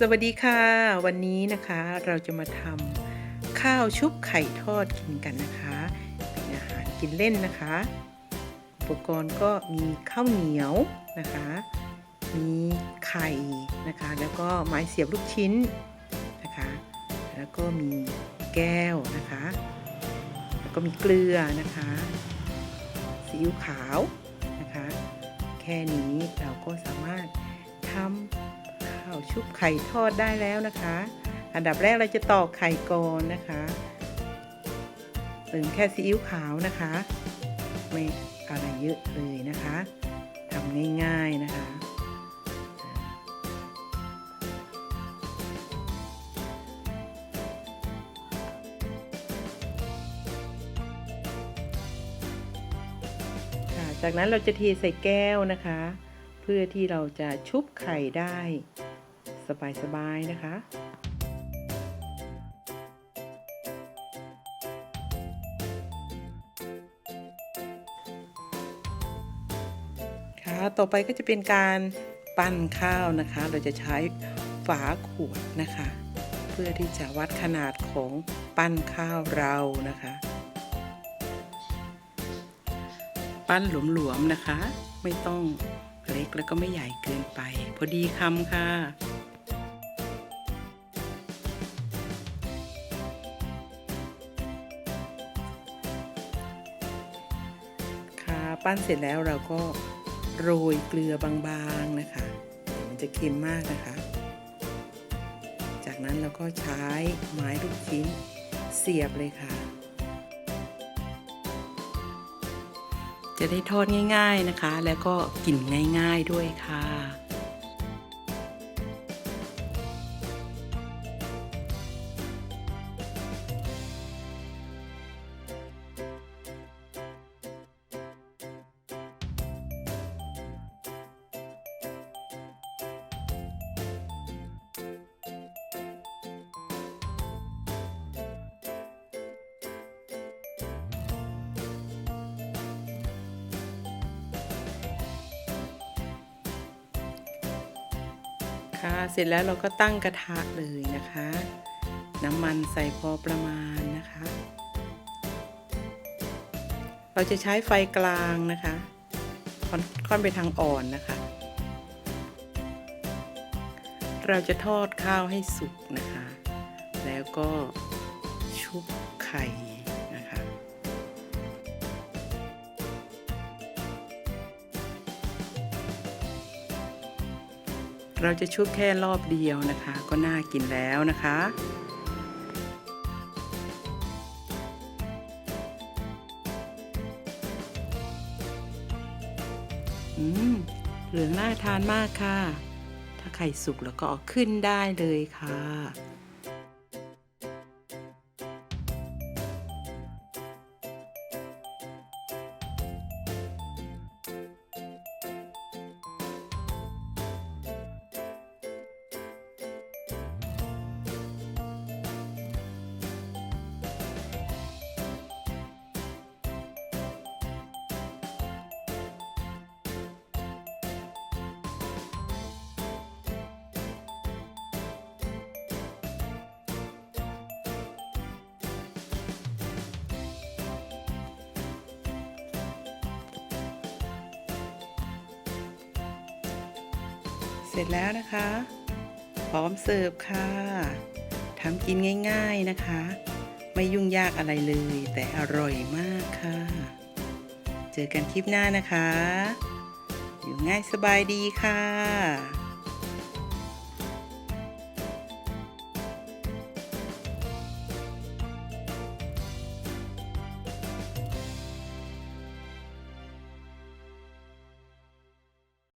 สวัสดีค่ะ วันนี้นะคะเราจะมาทำข้าวชุบไข่ทอดกินกันนะคะ เป็นอาหารกินเล่นนะคะ อุปกรณ์ก็มีข้าวเหนียวนะคะ มีไข่นะคะ แล้วก็ไม้เสียบลูกชิ้นนะคะ แล้วก็มีแก้วนะคะ แล้วก็มีเกลือนะคะซีอิ๊วขาวนะคะ แค่นี้เราก็สามารถทำ ชุบไข่ทอดได้แล้วนะคะ อันดับแรกเราจะตอกไข่ก่อนนะคะเติมแค่ซีอิ๊วขาวนะคะ ไม่อะไรเยอะเลยนะคะทำง่ายๆนะคะค่ะจากนั้นเราจะเทใส่แก้วนะคะ เพื่อที่เราจะชุบไข่ได้ สบายๆนะคะค่ะต่อไปก็จะเป็นการปั้นข้าวนะคะ เราจะใช้ฝาขวดนะคะ เพื่อที่จะวัดขนาดของปั้นข้าวเรานะคะ ปั้นหลวมๆนะคะ ไม่ต้องเล็กแล้วก็ไม่ใหญ่เกินไป พอดีคำค่ะ ปั้นเสร็จแล้วเราก็โรยเกลือบางๆนะคะ มันจะเค็มมากนะคะ จากนั้นเราก็ใช้ไม้ลูกชิ้นเสียบเลยค่ะ จะได้ทอดง่าย ๆนะคะ แล้วก็กินง่าย ๆด้วยค่ะ เสร็จแล้วเราก็ตั้งกระทะเลยนะคะ น้ำมันใส่พอประมาณนะคะ เราจะใช้ไฟกลางนะคะค่อนค่อนไปทางอ่อนนะคะ เราจะทอดข้าวให้สุกนะคะ แล้วก็ชุบไข่ เราจะชุบแค่รอบเดียวนะคะ ก็น่ากินแล้วนะคะอืมเหลืองน่าทานมากค่ะ ถ้าไข่สุกแล้วก็เอาขึ้นได้เลยค่ะ เสร็จแล้วนะคะ พร้อมเสิร์ฟค่ะทำกินง่าย ๆนะคะ ไม่ยุ่งยากอะไรเลย แต่อร่อยมากค่ะ เจอกันคลิปหน้านะคะ อยู่ง่ายสบายดีค่ะ